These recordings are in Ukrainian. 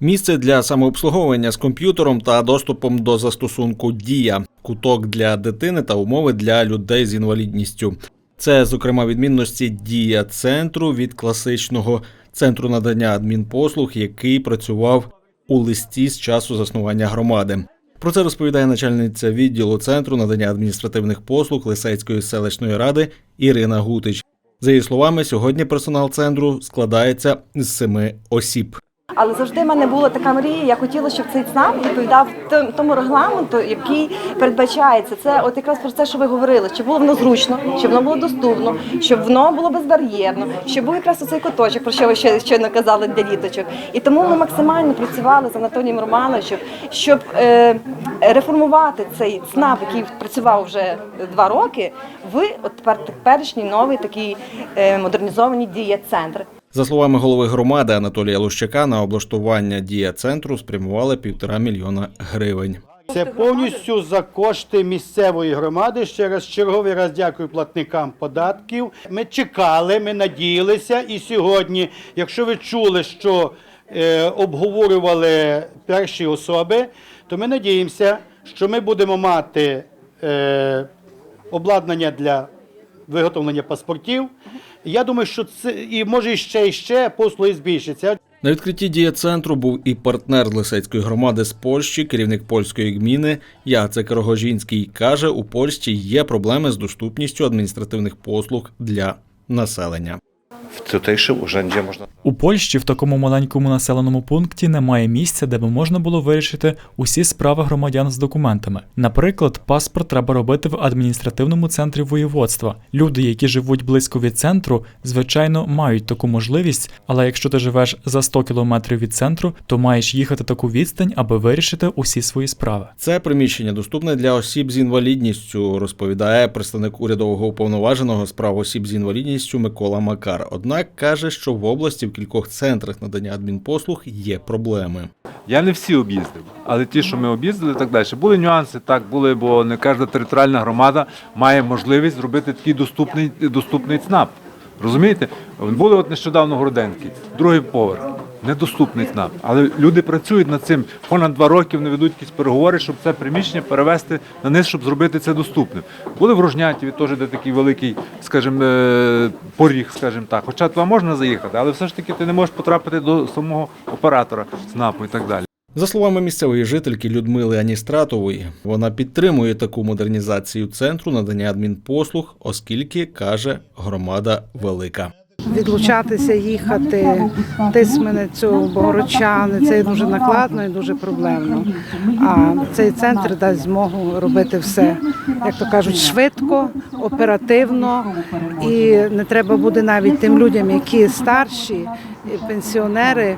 Місце для самообслуговування з комп'ютером та доступом до застосунку Дія, куток для дитини та умови для людей з інвалідністю. Це, зокрема, відмінності дія центру від класичного центру надання адмінпослуг, який працював у листі з часу заснування громади. Про це розповідає начальниця відділу центру надання адміністративних послуг Лисецької селищної ради Ірина Гутич. За її словами, сьогодні персонал центру складається з семи осіб. Але завжди в мене була така мрія. Я хотіла, щоб цей ЦНАП відповідав тому регламенту, який передбачається. Це от якраз про те, що ви говорили, щоб було воно зручно, щоб воно було доступно, щоб воно було безбар'єрно, щоб був якраз оцей куточок, про що ви ще щойно казали для діточок. І тому ми максимально працювали з Анатолієм Романовичем, щоб е, реформувати цей ЦНАП, який працював вже два роки, в от тепер теперішній новий такий е, модернізований дія центр. За словами голови громади Анатолія Лущака, на облаштування дія центру спрямували півтора мільйона гривень. Це повністю за кошти місцевої громади. Ще раз черговий раз дякую платникам податків. Ми чекали, ми надіялися. І сьогодні, якщо ви чули, що е, обговорювали перші особи, то ми надіємося, що ми будемо мати е, обладнання для виготовлення паспортів. Я думаю, що це і може ще і ще послуги збільшаться. На відкритті дія центру був і партнер Лисецької громади з Польщі, керівник польської гміни Яцек Рогожінський. каже, у Польщі є проблеми з доступністю адміністративних послуг для населення. Tutejszym urzędzie można У Польщі в такому маленькому населеному пункті немає місця, де би можна було вирішити усі справи громадян з документами. Наприклад, паспорт треба робити в адміністративному центрі воєводства. Люди, які живуть близько від центру, звичайно, мають таку можливість, але якщо ти живеш за 100 кілометрів від центру, то маєш їхати таку відстань, аби вирішити усі свої справи. Це приміщення доступне для осіб з інвалідністю, розповідає представник урядового уповноваженого з прав осіб з інвалідністю Микола Макар. Однак каже, що в області в кількох центрах надання адмінпослуг є проблеми. Я не всі об'їздив, але ті, що ми об'їздили, так далі. Були нюанси, так були, бо не кожна територіальна громада має можливість зробити такий доступний, доступний ЦНАП. Розумієте? Були от нещодавно Городенки, другий поверх. Недоступний ЦНАП. Але люди працюють над цим. Понад два роки вони ведуть якісь переговори, щоб це приміщення перевести на низ, щоб зробити це доступним. Були в Рожнятіві теж де такий великий, скажімо, е, поріг, скажімо так. Хоча туди можна заїхати, але все ж таки ти не можеш потрапити до самого оператора ЦНАПу і так далі. За словами місцевої жительки Людмили Аністратової, вона підтримує таку модернізацію центру надання адмінпослуг, оскільки каже, громада велика. Відлучатися, їхати, тисменицю, Богородчани. Це дуже накладно і дуже проблемно. А цей центр дасть змогу робити все, як то кажуть, швидко, оперативно, і не треба буде навіть тим людям, які старші, пенсіонери,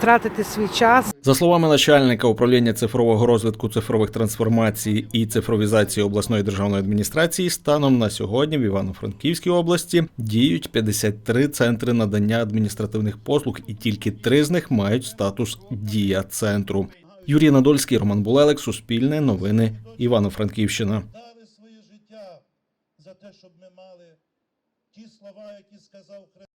тратити свій час. За словами начальника управління цифрового розвитку цифрових трансформацій і цифровізації обласної державної адміністрації, станом на сьогодні в Івано-Франківській області діють 53 центри надання адміністративних послуг, і тільки три з них мають статус дія центру. Юрій Надольський, Роман Булелек, Суспільне, Новини, Івано-Франківщина. дали своє життя за те, щоб ми мали ті слова, які сказав.